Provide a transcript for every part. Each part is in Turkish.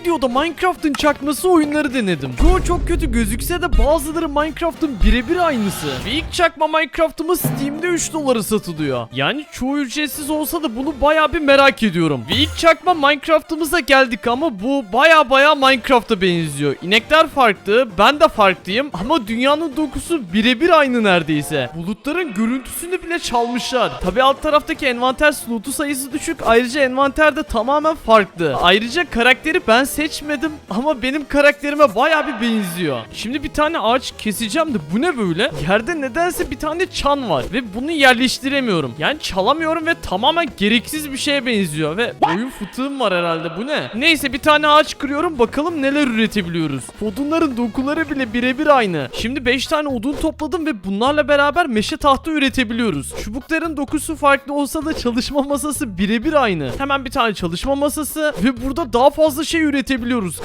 videoda Minecraft'ın çakması oyunları denedim. Çoğu çok kötü gözükse de bazıları Minecraft'ın birebir aynısı. Ve ilk çakma Minecraft'ımız Steam'de 3 dolara satılıyor. Yani çoğu ücretsiz olsa da bunu baya bir merak ediyorum. Ve ilk çakma Minecraft'ımıza geldik ama bu baya baya Minecraft'a benziyor. İnekler farklı, ben de farklıyım ama dünyanın dokusu birebir aynı neredeyse. Bulutların görüntüsünü bile çalmışlar. Tabi alt taraftaki envanter slotu sayısı düşük. Ayrıca envanter de tamamen farklı. Ayrıca karakteri ben seçmedim ama benim karakterime baya bir benziyor. Şimdi bir tane ağaç keseceğim de bu ne böyle? Yerde nedense bir tane çan var ve bunu yerleştiremiyorum. Yani çalamıyorum ve tamamen gereksiz bir şeye benziyor ve oyun fıtığım var herhalde bu ne? Neyse bir tane ağaç kırıyorum bakalım neler üretebiliyoruz. Odunların dokuları bile birebir aynı. Şimdi 5 tane odun topladım ve bunlarla beraber meşe tahta üretebiliyoruz. Çubukların dokusu farklı olsa da çalışma masası birebir aynı. Hemen bir tane çalışma masası ve burada daha fazla şey üretebiliyoruz.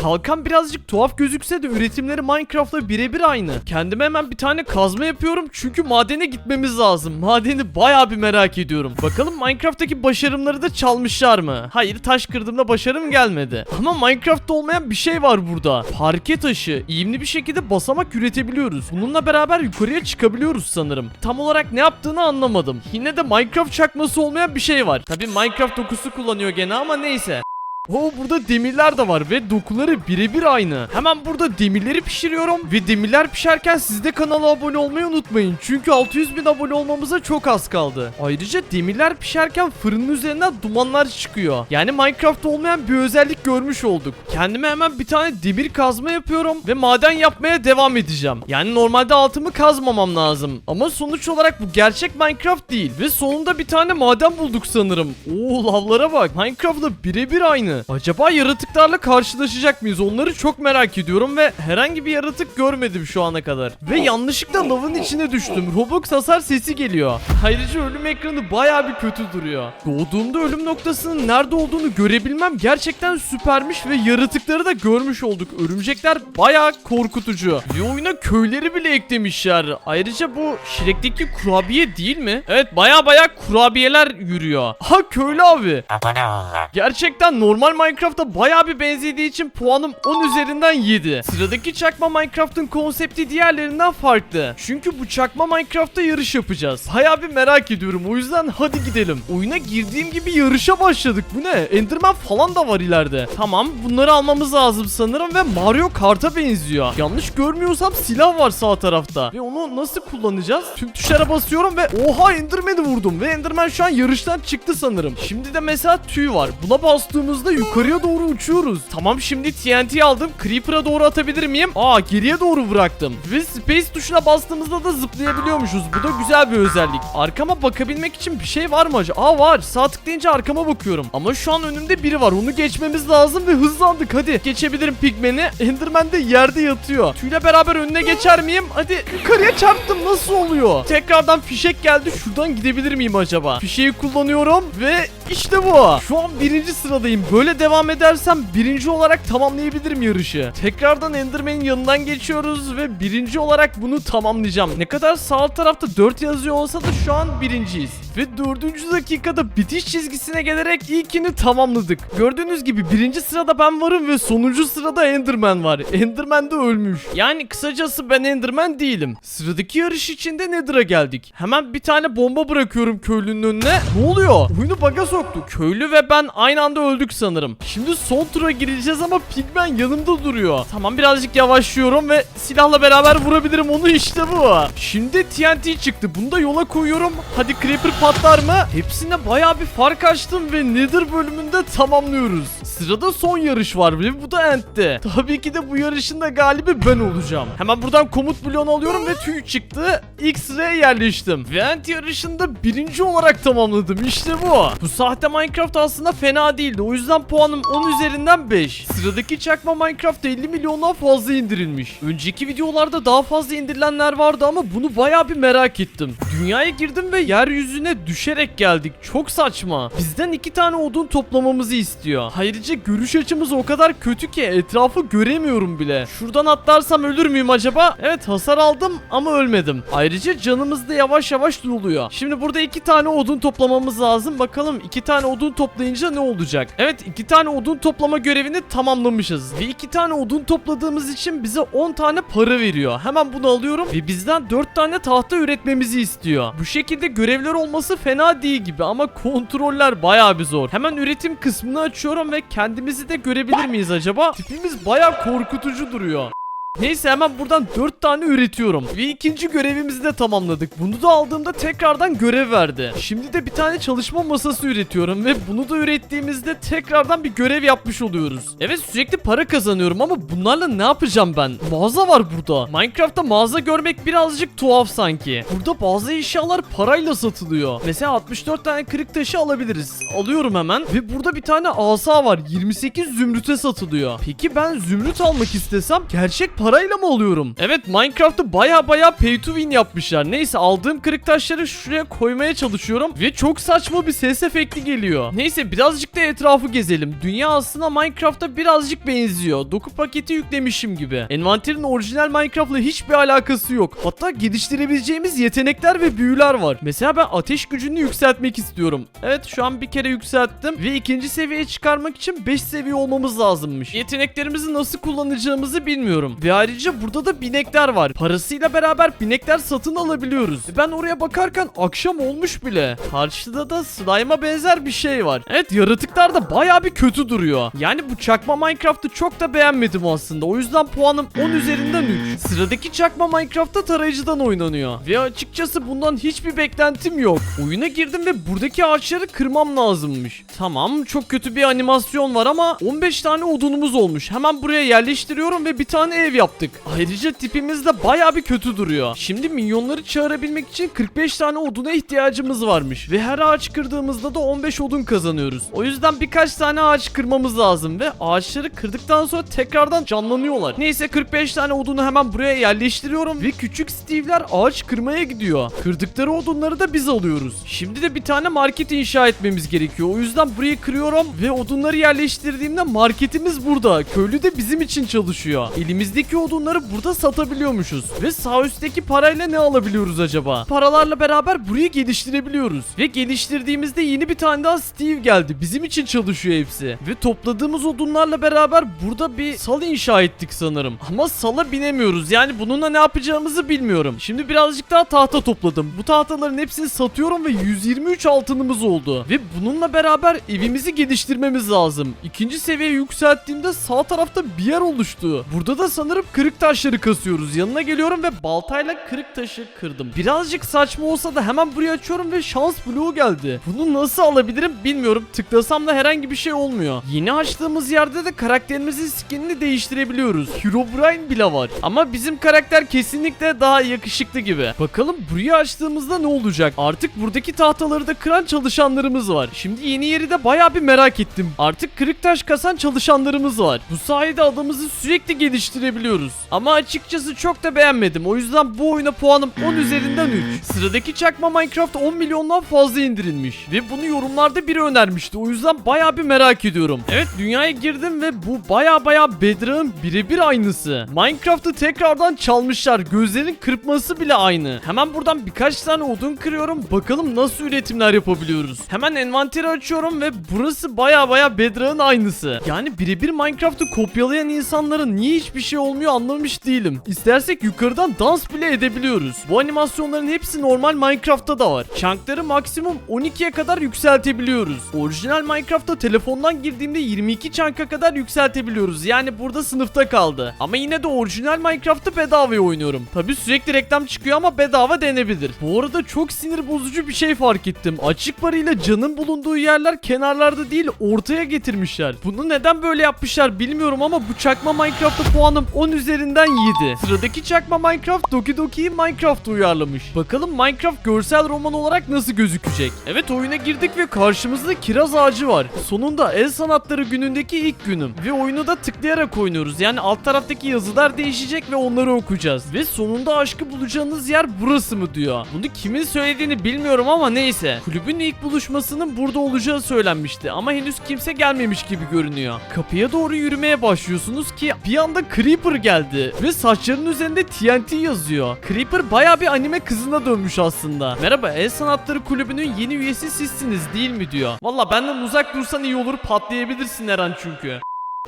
Kalkan birazcık tuhaf gözükse de üretimleri Minecraft'la birebir aynı. Kendime hemen bir tane kazma yapıyorum çünkü madene gitmemiz lazım. Madeni bayağı bir merak ediyorum. Bakalım Minecraft'taki başarımları da çalmışlar mı? Hayır taş kırdığımda başarım gelmedi. Ama Minecraft'ta olmayan bir şey var burada. Parke taşı. İyimli bir şekilde basamak üretebiliyoruz. Bununla beraber yukarıya çıkabiliyoruz sanırım. Tam olarak ne yaptığını anlamadım. Yine de Minecraft çakması olmayan bir şey var. Tabi Minecraft dokusu kullanıyor gene ama neyse. Oo burada demirler de var ve dokuları birebir aynı. Hemen burada demirleri pişiriyorum ve demirler pişerken siz de kanala abone olmayı unutmayın. Çünkü 600 bin abone olmamıza çok az kaldı. Ayrıca demirler pişerken fırının üzerinden dumanlar çıkıyor. Yani Minecraft'ta olmayan bir özellik görmüş olduk. Kendime hemen bir tane demir kazma yapıyorum ve maden yapmaya devam edeceğim. Yani normalde altımı kazmamam lazım. Ama sonuç olarak bu gerçek Minecraft değil. Ve sonunda bir tane maden bulduk sanırım. Oo lavlara bak. Minecraft'la birebir aynı. Acaba yaratıklarla karşılaşacak mıyız? Onları çok merak ediyorum ve herhangi bir yaratık görmedim şu ana kadar. Ve yanlışlıkla lavın içine düştüm. Roblox hasar sesi geliyor. Ayrıca ölüm ekranı baya bir kötü duruyor. Doğduğumda ölüm noktasının nerede olduğunu görebilmem gerçekten süpermiş ve yaratıkları da görmüş olduk. Örümcekler baya korkutucu. Ve oyuna köyleri bile eklemişler. Ayrıca bu Shrek'teki kurabiye değil mi? Evet baya baya kurabiyeler yürüyor. Ha köylü abi. Abone ol. Gerçekten normal Minecraft'a bayağı bir benzediği için puanım 10 üzerinden 7. Sıradaki çakma Minecraft'ın konsepti diğerlerinden farklı. Çünkü bu çakma Minecraft'ta yarış yapacağız. Bayağı bir merak ediyorum o yüzden hadi gidelim. Oyuna girdiğim gibi yarışa başladık. Bu ne? Enderman falan da var ileride. Tamam bunları almamız lazım sanırım ve Mario Kart'a benziyor. Yanlış görmüyorsam silah var sağ tarafta. Ve onu nasıl kullanacağız? Tüm tuşlara basıyorum ve oha Enderman'i vurdum. Ve Enderman şu an yarıştan çıktı sanırım. Şimdi de mesela tüy var. Buna bastığımızda yukarıya doğru uçuyoruz. Tamam şimdi TNT aldım. Creeper'a doğru atabilir miyim? Aa geriye doğru bıraktım. Ve space tuşuna bastığımızda da zıplayabiliyormuşuz. Bu da güzel bir özellik. Arkama bakabilmek için bir şey var mı acaba? Aa var. Sağ tıklayınca arkama bakıyorum. Ama şu an önümde biri var. Onu geçmemiz lazım ve hızlandık. Hadi geçebilirim pigmeni. Enderman de yerde yatıyor. Tüyle beraber önüne geçer miyim? Hadi yukarıya çarptım. Nasıl oluyor? Tekrardan fişek geldi. Şuradan gidebilir miyim acaba? Fişeği kullanıyorum ve işte bu. Şu an birinci sıradayım. Böyle devam edersem birinci olarak tamamlayabilirim yarışı. Tekrardan Enderman'in yanından geçiyoruz ve birinci olarak bunu tamamlayacağım. Ne kadar sağ tarafta 4 yazıyor olsa da şu an birinciyiz. Ve dördüncü dakikada bitiş çizgisine gelerek ilkini tamamladık. Gördüğünüz gibi birinci sırada ben varım ve sonuncu sırada Enderman var. Enderman de ölmüş. Yani kısacası ben Enderman değilim. Sıradaki yarış içinde Nether'a geldik. Hemen bir tane bomba bırakıyorum köylünün önüne. Ne oluyor? Oyunu baga soktu. Köylü ve ben aynı anda öldük sanırım. Şimdi son tura gireceğiz ama Pigman yanımda duruyor. Tamam birazcık yavaşlıyorum ve silahla beraber vurabilirim onu işte bu. Şimdi TNT çıktı. Bunu da yola koyuyorum. Hadi Creeper patlar mı? Hepsine baya bir fark açtım ve Nether bölümünde tamamlıyoruz. Sırada son yarış var ve bu da End'de. Tabii ki de bu yarışın da galibi ben olacağım. Hemen buradan komut bloğunu alıyorum ve tüy çıktı. X sıraya yerleştim. Ve End yarışında birinci olarak tamamladım. İşte bu. Bu sahte Minecraft aslında fena değildi. O yüzden puanım 10 üzerinden 5. Sıradaki çakma Minecraft 50 milyondan fazla indirilmiş. Önceki videolarda daha fazla indirilenler vardı ama bunu baya bir merak ettim. Dünyaya girdim ve yeryüzüne düşerek geldik. Çok saçma. Bizden iki tane odun toplamamızı istiyor. Ayrıca görüş açımız o kadar kötü ki etrafı göremiyorum bile. Şuradan atlarsam ölür müyüm acaba? Evet hasar aldım ama ölmedim. Ayrıca canımız da yavaş yavaş doluyor. Şimdi burada iki tane odun toplamamız lazım. Bakalım iki tane odun toplayınca ne olacak? Evet iki tane odun toplama görevini tamamlamışız. Ve iki tane odun topladığımız için bize 10 tane para veriyor. Hemen bunu alıyorum ve bizden 4 tane tahta üretmemizi istiyor. Bu şekilde görevler olması fena değil gibi ama kontroller bayağı bir zor. Hemen üretim kısmını açıyorum ve kendimizi de görebilir miyiz acaba? Tipimiz bayağı korkutucu duruyor. Neyse hemen buradan 4 tane üretiyorum. Ve ikinci görevimizi de tamamladık. Bunu da aldığımda tekrardan görev verdi. Şimdi de bir tane çalışma masası üretiyorum ve bunu da ürettiğimizde tekrardan bir görev yapmış oluyoruz. Evet sürekli para kazanıyorum ama bunlarla ne yapacağım ben? Mağaza var burada. Minecraft'ta mağaza görmek birazcık tuhaf sanki. Burada bazı eşyalar parayla satılıyor. Mesela 64 tane kırık taşı alabiliriz. Alıyorum hemen ve burada bir tane asa var. 28 zümrüte satılıyor. Peki ben zümrüt almak istesem gerçek parayla mı alıyorum? Evet Minecraft'ı baya baya pay to win yapmışlar. Neyse aldığım kırık taşları şuraya koymaya çalışıyorum ve çok saçma bir ses efekti geliyor. Neyse birazcık da etrafı gezelim. Dünya aslında Minecraft'a birazcık benziyor. Doku paketi yüklemişim gibi. Envanterin orijinal Minecraft'la hiçbir alakası yok. Hatta geliştirebileceğimiz yetenekler ve büyüler var. Mesela ben ateş gücünü yükseltmek istiyorum. Evet şu an bir kere yükselttim ve ikinci seviyeye çıkarmak için 5 seviye olmamız lazımmış. Yeteneklerimizi nasıl kullanacağımızı bilmiyorum. Ve ayrıca burada da binekler var. Parasıyla beraber binekler satın alabiliyoruz. Ve Ben oraya bakarken akşam olmuş bile. Karşıda da slime'a benzer bir şey var. Evet yaratıklar da baya bir kötü duruyor. Yani bu çakma Minecraft'ı çok da beğenmedim aslında. O yüzden puanım 10 üzerinden 3. Sıradaki çakma Minecraft'ta tarayıcıdan oynanıyor. Ve açıkçası bundan hiçbir beklentim yok. Oyuna girdim ve buradaki ağaçları kırmam lazımmış. Tamam çok kötü bir animasyon var ama 15 tane odunumuz olmuş. Hemen buraya yerleştiriyorum ve bir tane ev yaptık. Ayrıca tipimiz de baya bir kötü duruyor. Şimdi minyonları çağırabilmek için 45 tane oduna ihtiyacımız varmış. Ve her ağaç kırdığımızda da 15 odun kazanıyoruz. O yüzden birkaç tane ağaç kırmamız lazım ve ağaçları kırdıktan sonra tekrardan canlanıyorlar. Neyse 45 tane odunu hemen buraya yerleştiriyorum ve küçük Steve'ler ağaç kırmaya gidiyor. Kırdıkları odunları da biz alıyoruz. Şimdi de bir tane market inşa etmemiz gerekiyor. O yüzden burayı kırıyorum ve odunları yerleştirdiğimde marketimiz burada. Köylü de bizim için çalışıyor. Elimizdeki odunları burada satabiliyormuşuz. Ve sağ üstteki parayla ne alabiliyoruz acaba? Paralarla beraber burayı geliştirebiliyoruz. Ve geliştirdiğimizde yeni bir tane daha Steve geldi. Bizim için çalışıyor hepsi. Ve topladığımız odunlarla beraber burada bir sal inşa ettik sanırım. Ama sala binemiyoruz. Yani bununla ne yapacağımızı bilmiyorum. Şimdi birazcık daha tahta topladım. Bu tahtaların hepsini satıyorum ve 123 altınımız oldu. Ve bununla beraber evimizi geliştirmemiz lazım. İkinci seviye yükselttiğimde sağ tarafta bir yer oluştu. Burada da sanırım kırık taşları kasıyoruz. Yanına geliyorum ve baltayla kırık taşı kırdım. Birazcık saçma olsa da hemen burayı açıyorum ve şans bloğu geldi. Bunu nasıl alabilirim bilmiyorum. Tıklasam da herhangi bir şey olmuyor. Yeni açtığımız yerde de karakterimizin skinini değiştirebiliyoruz. Herobrine bile var. Ama bizim karakter kesinlikle daha yakışıklı gibi. Bakalım burayı açtığımızda ne olacak? Artık buradaki tahtaları da kıran çalışanlarımız var. Şimdi yeni yeri de baya bir merak ettim. Artık kırık taş kasan çalışanlarımız var. Bu sayede adamızı sürekli geliştirebiliyoruz. Ama açıkçası çok da beğenmedim. O yüzden bu oyuna puanım 10 üzerinden 3. Sıradaki çakma Minecraft 10 milyondan fazla indirilmiş. Ve bunu yorumlarda biri önermişti. O yüzden baya bir merak ediyorum. Evet dünyaya girdim ve bu baya baya Bedrock'ın birebir aynısı. Minecraft'ı tekrardan çalmışlar. Gözlerin kırpması bile aynı. Hemen buradan birkaç tane odun kırıyorum. Bakalım nasıl üretimler yapabiliyoruz. Hemen envanteri açıyorum ve burası baya baya Bedrock'ın aynısı. Yani birebir Minecraft'ı kopyalayan insanların niye hiçbir şey olmuyor anlamış değilim. İstersek yukarıdan dans bile edebiliyoruz. Bu animasyonların hepsi normal Minecraft'ta da var. Chunk'ları maksimum 12'ye kadar yükseltebiliyoruz. Orijinal Minecraft'ta telefondan girdiğimde 22 chunk'a kadar yükseltebiliyoruz. Yani burada sınıfta kaldı. Ama yine de orijinal Minecraft'ı bedavaya oynuyorum. Tabi sürekli reklam çıkıyor ama bedava denebilir. Bu arada çok sinir bozucu bir şey fark ettim. Açık parayla canın bulunduğu yerler kenarlarda değil ortaya getirmişler. Bunu neden böyle yapmışlar bilmiyorum ama bu çakma Minecraft'ta puanım 10 10 üzerinden 7. Sıradaki çakma Minecraft Doki Doki'yi Minecraft uyarlamış. Bakalım Minecraft görsel roman olarak nasıl gözükecek? Evet oyuna girdik ve karşımızda kiraz ağacı var. Sonunda el sanatları günündeki ilk günüm. Ve oyunu da tıklayarak oynuyoruz. Yani alt taraftaki yazılar değişecek ve onları okuyacağız. Ve sonunda aşkı bulacağınız yer burası mı diyor. Bunu kimin söylediğini bilmiyorum ama neyse. Kulübün ilk buluşmasının burada olacağı söylenmişti ama henüz kimse gelmemiş gibi görünüyor. Kapıya doğru yürümeye başlıyorsunuz ki bir anda Creeper geldi ve saçlarının üzerinde TNT yazıyor. Creeper baya bir anime kızına dönmüş aslında. Merhaba El Sanatları Kulübü'nün yeni üyesi sizsiniz değil mi diyor. Valla benden uzak dursan iyi olur patlayabilirsin her an çünkü.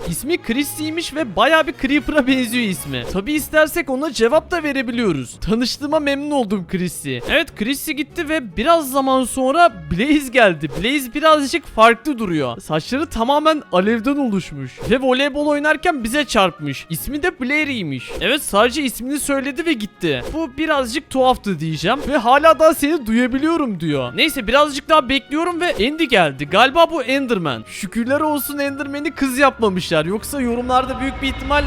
İsmi Chrissy'ymiş ve baya bir Creeper'a benziyor ismi. Tabi istersek ona cevap da verebiliyoruz. Tanıştığıma memnun oldum Chrissy. Evet Chrissy gitti ve biraz zaman sonra Blaze geldi. Blaze birazcık farklı duruyor. Saçları tamamen alevden oluşmuş. Ve voleybol oynarken bize çarpmış. İsmi de Blair'iymiş. Evet sadece ismini söyledi ve gitti. Bu birazcık tuhaftı diyeceğim. Ve hala daha seni duyabiliyorum diyor. Neyse birazcık daha bekliyorum ve Andy geldi. Galiba bu Enderman. Şükürler olsun Enderman'i kız yapmamışlar. Yoksa yorumlarda büyük bir ihtimal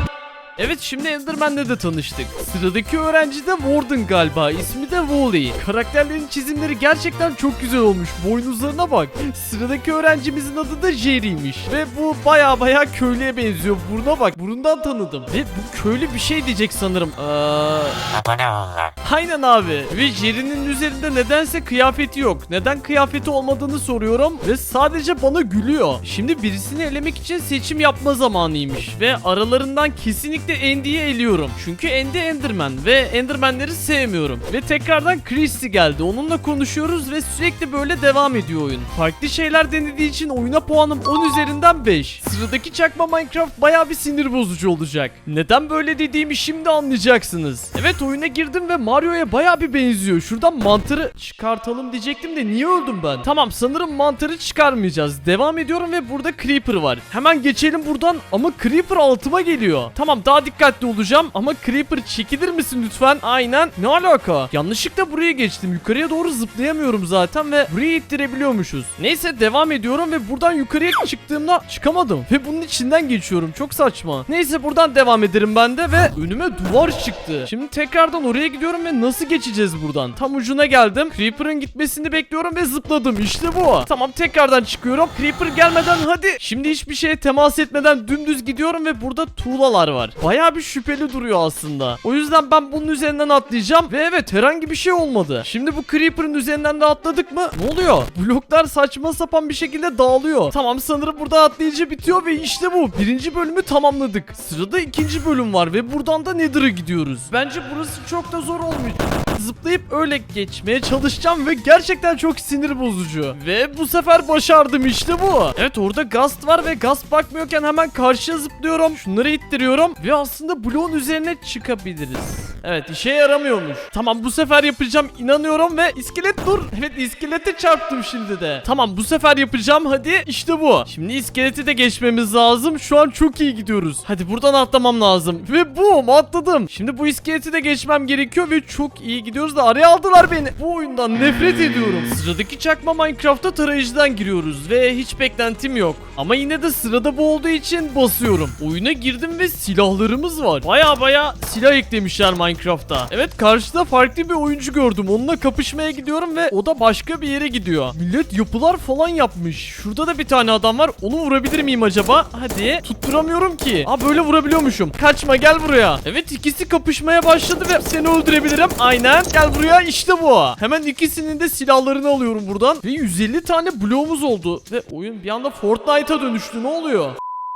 Evet şimdi Enderman'le de tanıştık. Sıradaki öğrenci de Warden galiba. İsmi de Wally. Karakterlerin çizimleri gerçekten çok güzel olmuş. Boynuzlarına bak. Sıradaki öğrencimizin adı da Jerry'miş. Ve bu baya baya köylüye benziyor. Buruna bak. Burundan tanıdım. Ve bu köylü bir şey diyecek sanırım. Abone olun. Aynen abi. Ve Jerry'nin üzerinde nedense kıyafeti yok. Neden kıyafeti olmadığını soruyorum ve sadece bana gülüyor. Şimdi birisini elemek için seçim yapma zamanıymış ve aralarından kesinlikle Andy'yi eliyorum. Çünkü Andy Enderman ve Enderman'leri sevmiyorum. Ve tekrardan Christy geldi. Onunla konuşuyoruz ve sürekli böyle devam ediyor oyun. Farklı şeyler denediği için oyuna puanım 10 üzerinden 5. Sıradaki çakma Minecraft baya bir sinir bozucu olacak. Neden böyle dediğimi şimdi anlayacaksınız. Evet oyuna girdim ve Mario'ya baya bir benziyor. Şuradan mantarı çıkartalım diyecektim de niye öldüm ben? Tamam sanırım mantarı çıkarmayacağız. Devam ediyorum ve burada Creeper var. Hemen geçelim buradan ama Creeper altıma geliyor. Tamam daha dikkatli olacağım ama Creeper çekilir misin lütfen? Aynen. Ne alaka? Yanlışlıkla buraya geçtim. Yukarıya doğru zıplayamıyorum zaten ve burayı ittirebiliyormuşuz. Neyse devam ediyorum ve buradan yukarıya çıktığımda çıkamadım. Ve bunun içinden geçiyorum. Çok saçma. Neyse buradan devam ederim ben de ve önüme duvar çıktı. Şimdi tekrardan oraya gidiyorum ve nasıl geçeceğiz buradan? Tam ucuna geldim. Creeper'ın gitmesini bekliyorum ve zıpladım. İşte bu. Tamam tekrardan çıkıyorum. Creeper gelmeden hadi. Şimdi hiçbir şeye temas etmeden dümdüz gidiyorum ve burada tuğlalar var. Baya bir şüpheli duruyor aslında. O yüzden ben bunun üzerinden atlayacağım ve evet herhangi bir şey olmadı. Şimdi bu Creeper'ın üzerinden de atladık mı? Ne oluyor? Bloklar saçma sapan bir şekilde dağılıyor. Tamam sanırım burada atlayınca bitiyor ve işte bu. Birinci bölümü tamamladık. Sırada ikinci bölüm var ve buradan da Nether'a gidiyoruz. Bence burası çok da zor olmayacak. Zıplayıp öyle geçmeye çalışacağım ve gerçekten çok sinir bozucu. Ve bu sefer başardım işte bu. Evet orada Gast var ve Gast bakmıyorken hemen karşıya zıplıyorum. Şunları ittiriyorum ve aslında bloğun üzerine çıkabiliriz. Evet işe yaramıyormuş. Tamam bu sefer yapacağım inanıyorum ve iskelet dur. Evet iskelete çarptım şimdi de. Tamam bu sefer yapacağım hadi işte bu. Şimdi iskeleti de geçmemiz lazım. Şu an çok iyi gidiyoruz. Hadi buradan atlamam lazım. Ve bum atladım. Şimdi bu iskeleti de geçmem gerekiyor ve çok iyi gidiyoruz da araya aldılar beni. Bu oyundan nefret ediyorum. Sıradaki çakma Minecraft'ta tarayıcıdan giriyoruz ve hiç beklentim yok. Ama yine de sırada bu olduğu için basıyorum. Oyuna girdim ve silahlarımız var. Baya baya silah eklemişler Minecraft'a. Evet karşıda farklı bir oyuncu gördüm. Onunla kapışmaya gidiyorum ve o da başka bir yere gidiyor. Millet yapılar falan yapmış. Şurada da bir tane adam var. Onu vurabilir miyim acaba? Hadi. Tutturamıyorum ki. Aa böyle vurabiliyormuşum. Kaçma gel buraya. Evet ikisi kapışmaya başladı ve seni öldürebilirim. Aynen. Gel buraya işte bu. Hemen ikisinin de silahlarını alıyorum buradan. Ve 150 tane bloğumuz oldu. Ve oyun bir anda Fortnite'a dönüştü. Ne oluyor?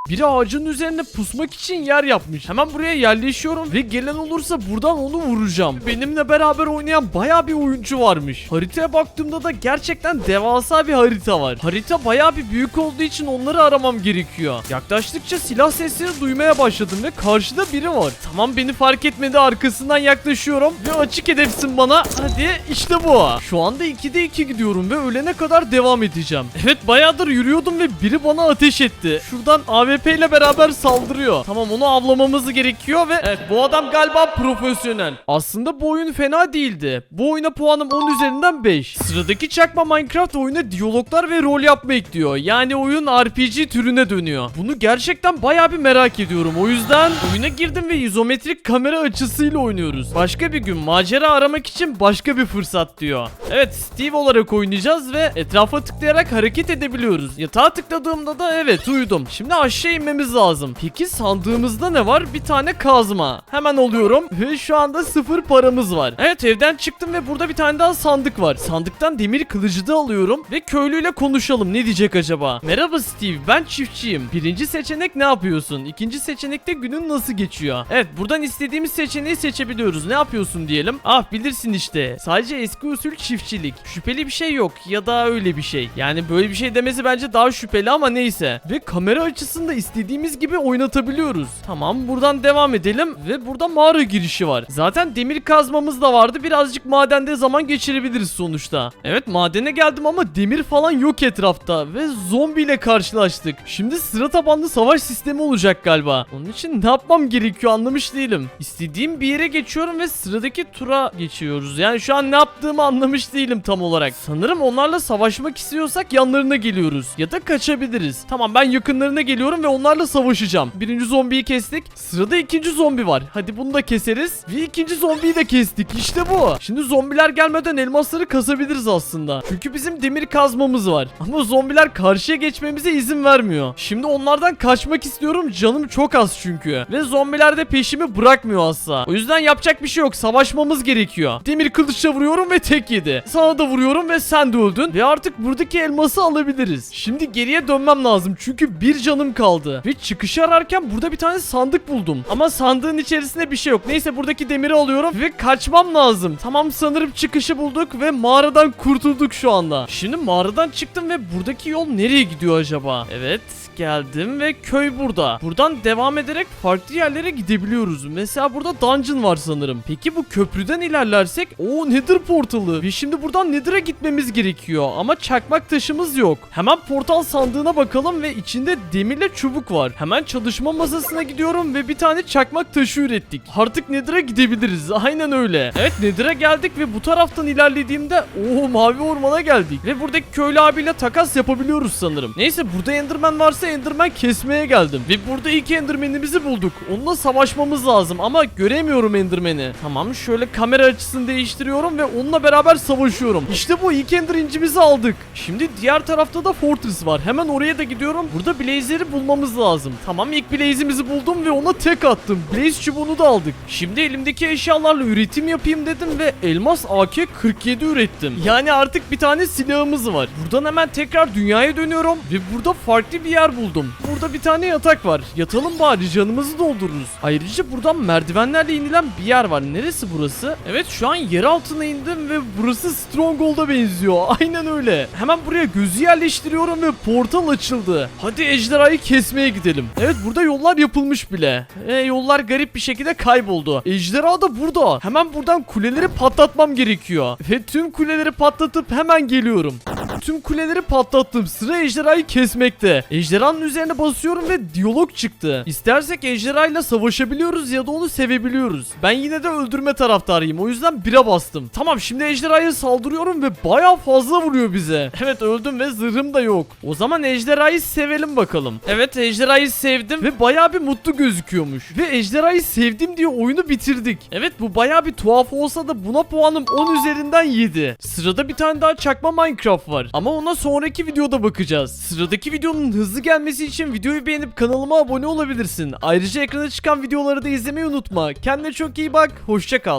Biri ağacın üzerine pusmak için yer yapmış. Hemen buraya yerleşiyorum ve gelen olursa buradan onu vuracağım. Benimle beraber oynayan baya bir oyuncu varmış. Haritaya baktığımda da gerçekten devasa bir harita var. Harita baya bir büyük olduğu için onları aramam gerekiyor. Yaklaştıkça silah sesleri duymaya başladım ve karşıda biri var. Tamam beni fark etmedi arkasından yaklaşıyorum ve açık hedefsin bana. Hadi işte bu. Şu anda 2'de 2 gidiyorum ve ölene kadar devam edeceğim. Evet bayağıdır yürüyordum ve biri bana ateş etti. Şuradan AVM AWP ile beraber saldırıyor. Tamam onu avlamamız gerekiyor ve evet bu adam galiba profesyonel. Aslında bu oyun fena değildi. Bu oyuna puanım 10 üzerinden 5. Sıradaki çakma Minecraft oyuna diyaloglar ve rol yapma ekliyor. Yani oyun RPG türüne dönüyor. Bunu gerçekten bayağı bir merak ediyorum. O yüzden oyuna girdim ve izometrik kamera açısıyla oynuyoruz. Başka bir gün macera aramak için başka bir fırsat diyor. Evet Steve olarak oynayacağız ve etrafa tıklayarak hareket edebiliyoruz. Yatağa tıkladığımda da evet uyudum. Şimdi aşağı inmemiz lazım. Peki sandığımızda ne var? Bir tane kazma. Hemen oluyorum ve şu anda sıfır paramız var. Evet evden çıktım ve burada bir tane daha sandık var. Sandıktan demir kılıcı da alıyorum ve köylüyle konuşalım. Ne diyecek acaba? Merhaba Steve ben çiftçiyim. Birinci seçenek ne yapıyorsun? İkinci seçenekte günün nasıl geçiyor? Evet buradan istediğimiz seçeneği seçebiliyoruz. Ne yapıyorsun diyelim. Ah bilirsin işte. Sadece eski usul çiftçilik. Şüpheli bir şey yok ya da öyle bir şey. Yani böyle bir şey demesi bence daha şüpheli ama neyse. Ve kamera açısında istediğimiz gibi oynatabiliyoruz. Tamam buradan devam edelim ve burada mağara girişi var. Zaten demir kazmamız da vardı. Birazcık madende zaman geçirebiliriz sonuçta. Evet madene geldim ama demir falan yok etrafta ve zombiyle karşılaştık. Şimdi sıra tabanlı savaş sistemi olacak galiba. Onun için ne yapmam gerekiyor anlamış değilim. İstediğim bir yere geçiyorum ve sıradaki tura geçiyoruz. Yani şu an ne yaptığımı anlamış değilim tam olarak. Sanırım onlarla savaşmak istiyorsak yanlarına geliyoruz. Ya da kaçabiliriz. Tamam ben yakınlarına geliyorum ve onlarla savaşacağım. Birinci zombiyi kestik. Sırada ikinci zombi var. Hadi bunu da keseriz. Ve ikinci zombiyi de kestik. İşte bu. Şimdi zombiler gelmeden elmasları kasabiliriz aslında. Çünkü bizim demir kazmamız var. Ama zombiler karşıya geçmemize izin vermiyor. Şimdi onlardan kaçmak istiyorum. Canım çok az çünkü. Ve zombiler de peşimi bırakmıyor asla. O yüzden yapacak bir şey yok. Savaşmamız gerekiyor. Demir kılıçla vuruyorum ve tek yedi. Sana da vuruyorum ve sen de öldün. Ve artık buradaki elması alabiliriz. Şimdi geriye dönmem lazım. Çünkü bir canım kaldı. Ve çıkışı ararken burada bir tane sandık buldum. Ama sandığın içerisinde bir şey yok. Neyse buradaki demiri alıyorum ve kaçmam lazım. Tamam sanırım çıkışı bulduk ve mağaradan kurtulduk şu anda. Şimdi mağaradan çıktım ve buradaki yol nereye gidiyor acaba? Evet geldim ve köy burada. Buradan devam ederek farklı yerlere gidebiliyoruz. Mesela burada dungeon var sanırım. Peki bu köprüden ilerlersek o Nether portalı. Ve şimdi buradan Nether'a gitmemiz gerekiyor ama çakmak taşımız yok. Hemen portal sandığına bakalım ve içinde demirle çubuk var. Hemen çalışma masasına gidiyorum ve bir tane çakmak taşı ürettik. Artık Nether'a gidebiliriz. Aynen öyle. Evet Nether'a geldik ve bu taraftan ilerlediğimde o mavi ormana geldik. Ve buradaki köylü abiyle takas yapabiliyoruz sanırım. Neyse burada Enderman varsa Enderman kesmeye geldim. Ve burada ilk Enderman'imizi bulduk. Onunla savaşmamız lazım ama göremiyorum Enderman'i. Tamam şöyle kamera açısını değiştiriyorum ve onunla beraber savaşıyorum. İşte bu ilk Ender aldık. Şimdi diğer tarafta da Fortress var. Hemen oraya da gidiyorum. Burada Blazer'i bulmamız lazım. Tamam ilk Blaze'imizi buldum ve ona tek attım. Blaze çubuğunu da aldık. Şimdi elimdeki eşyalarla üretim yapayım dedim ve elmas AK-47 ürettim. Yani artık bir tane silahımız var. Buradan hemen tekrar dünyaya dönüyorum ve burada farklı bir yer buldum. Burada bir tane yatak var. Yatalım bari canımızı doldururuz. Ayrıca buradan merdivenlerle inilen bir yer var. Neresi burası? Evet şu an yer altına indim ve burası Stronghold'a benziyor. Aynen öyle. Hemen buraya gözü yerleştiriyorum ve portal açıldı. Hadi ejderhayı kesmeye gidelim. Evet burada yollar yapılmış bile. E, yollar garip bir şekilde kayboldu. Ejderha da burada. Hemen buradan kuleleri patlatmam gerekiyor. Ve tüm kuleleri patlatıp hemen geliyorum. Tüm kuleleri patlattım. Sıra ejderhayı kesmekte. Ejderhanın üzerine basıyorum ve diyalog çıktı. İstersek ejderhayla savaşabiliyoruz ya da onu sevebiliyoruz. Ben yine de öldürme taraftarıyım. O yüzden bire bastım. Tamam şimdi ejderhaya saldırıyorum ve baya fazla vuruyor bize. Evet öldüm ve zırhım da yok. O zaman ejderhayı sevelim bakalım. Evet ejderhayı sevdim ve baya bir mutlu gözüküyormuş. Ve ejderhayı sevdim diye oyunu bitirdik. Evet bu baya bir tuhaf olsa da buna puanım 10 üzerinden 7. Sırada bir tane daha çakma Minecraft var. Ama ona sonraki videoda bakacağız. Sıradaki videonun hızlı gelmesi için videoyu beğenip kanalıma abone olabilirsin. Ayrıca ekrana çıkan videoları da izlemeyi unutma. Kendine çok iyi bak. Hoşça kal.